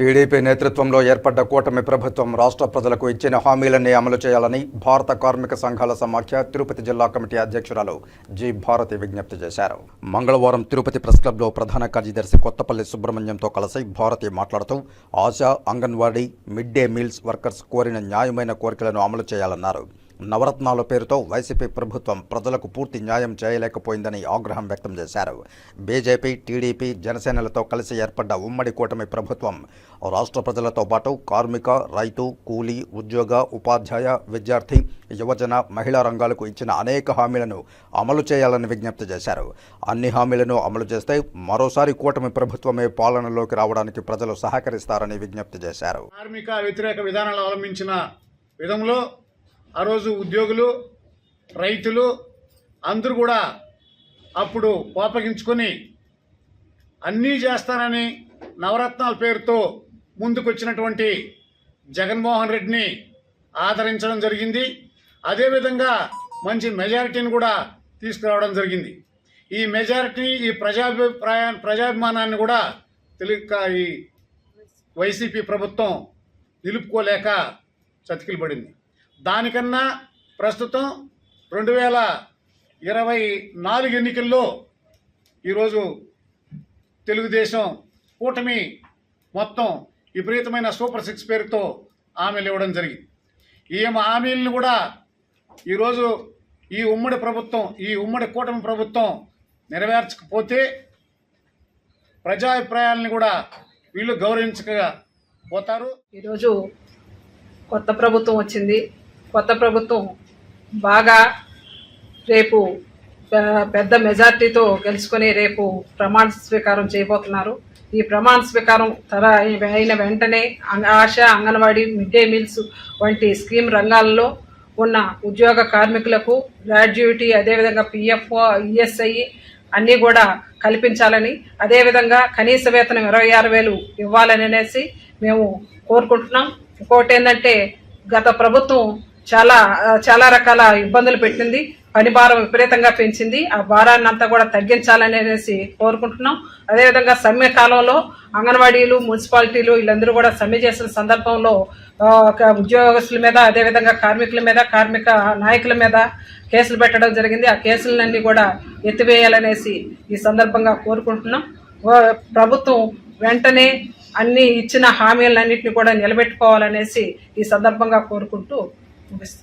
TDP నేతృత్వంలో ఏర్పడ్డ కూటమి ప్రభుత్వం రాష్ట్ర ప్రజలకు ఇచ్చిన హామీలన్నీ అమలు చేయాలని భారత కార్మిక సంఘాల సమాఖ్య తిరుపతి జిల్లా కమిటీ అధ్యక్షురాలు జి భారతి విజ్ఞప్తి చేశారు. మంగళవారం తిరుపతి ప్రెస్ క్లబ్లో ప్రధాన కార్యదర్శి కొత్తపల్లి సుబ్రహ్మణ్యంతో కలిసి భారతి మాట్లాడుతూ Asha Anganwadi mid day meals workers కోరిన న్యాయమైన కోరికలను అమలు చేయాలన్నారు. నవరత్నాల పేరుతో వైసీపీ ప్రభుత్వం ప్రజలకు పూర్తి న్యాయం చేయలేకపోయిందని ఆగ్రహం వ్యక్తం చేశారు. బీజేపీ టీడీపీ జనసేనలతో కలిసి ఏర్పడ్డ ఉమ్మడి కూటమి ప్రభుత్వం రాష్ట్ర ప్రజలతో పాటు కార్మిక రైతు కూలీ ఉద్యోగ ఉపాధ్యాయ విద్యార్థి యువజన మహిళా రంగాలకు ఇచ్చిన అనేక హామీలను అమలు చేయాలని విజ్ఞప్తి చేశారు. అన్ని హామీలను అమలు చేస్తే మరోసారి కూటమి ప్రభుత్వమే పాలనలోకి రావడానికి ప్రజలు సహకరిస్తారని విజ్ఞప్తి చేశారు. కార్మిక వ్యతిరేక విధానాలు అవలంబించిన విధంలో ఆ రోజు ఉద్యోగులు రైతులు అందరూ కూడా అప్పుడు కోపగించుకొని అన్నీ చేస్తానని నవరత్నాల పేరుతో ముందుకొచ్చినటువంటి జగన్మోహన్ రెడ్డిని ఆదరించడం జరిగింది. అదేవిధంగా మంచి మెజారిటీని కూడా తీసుకురావడం జరిగింది. ఈ మెజారిటీ ఈ ప్రజాభిప్రాయా ప్రజాభిమానాన్ని కూడా తెలుగు ఈ వైసీపీ ప్రభుత్వం నిలుపుకోలేక చతికిలు పడింది దానికన్నా ప్రస్తుతం రెండు వేల ఇరవై నాలుగు ఎన్నికల్లో ఈరోజు తెలుగుదేశం కూటమి మొత్తం విపరీతమైన సూపర్ సిక్స్ పేరుతో హామీలు ఇవ్వడం జరిగింది. ఈ హామీలను కూడా ఈరోజు ఈ ఉమ్మడి ప్రభుత్వం ఈ ఉమ్మడి కూటమి ప్రభుత్వం నెరవేర్చకపోతే ప్రజాభిప్రాయాలను కూడా వీళ్ళు గౌరవించక పోతారు. ఈరోజు కొత్త ప్రభుత్వం వచ్చింది. కొత్త ప్రభుత్వం బాగా రేపు పెద్ద మెజార్టీతో గెలుచుకొని రేపు ప్రమాణ స్వీకారం చేయబోతున్నారు. ఈ ప్రమాణ స్వీకారం తర అయిన వెంటనే అంగ- Asha Anganwadi mid day meals వంటి స్కీమ్ రంగాల్లో ఉన్న ఉద్యోగ కార్మికులకు గ్రాడ్యుయేటీ అదేవిధంగా పిఎఫ్ ఈఎస్ఐ అన్నీ కూడా కల్పించాలని అదేవిధంగా కనీస వేతనం ఇరవై ఆరు వేలు ఇవ్వాలని అనేసి మేము కోరుకుంటున్నాం. ఇంకోటి ఏంటంటే గత ప్రభుత్వం చాలా చాలా రకాల ఇబ్బందులు పెట్టింది. పని భారం విపరీతంగా పెంచింది. ఆ భారాన్ని అంతా కూడా తగ్గించాలని అనేసి కోరుకుంటున్నాం. అదేవిధంగా సమ్మె కాలంలో అంగన్వాడీలు మున్సిపాలిటీలు వీళ్ళందరూ కూడా సమ్మె చేసిన సందర్భంలో ఒక ఉద్యోగస్తుల మీద అదేవిధంగా కార్మికుల మీద కార్మిక నాయకుల మీద కేసులు పెట్టడం జరిగింది. ఆ కేసులన్నీ కూడా ఎత్తివేయాలనేసి ఈ సందర్భంగా కోరుకుంటున్నాం. ప్రభుత్వం వెంటనే అన్ని ఇచ్చిన హామీలన్నింటినీ కూడా నిలబెట్టుకోవాలనేసి ఈ సందర్భంగా కోరుకుంటూ pues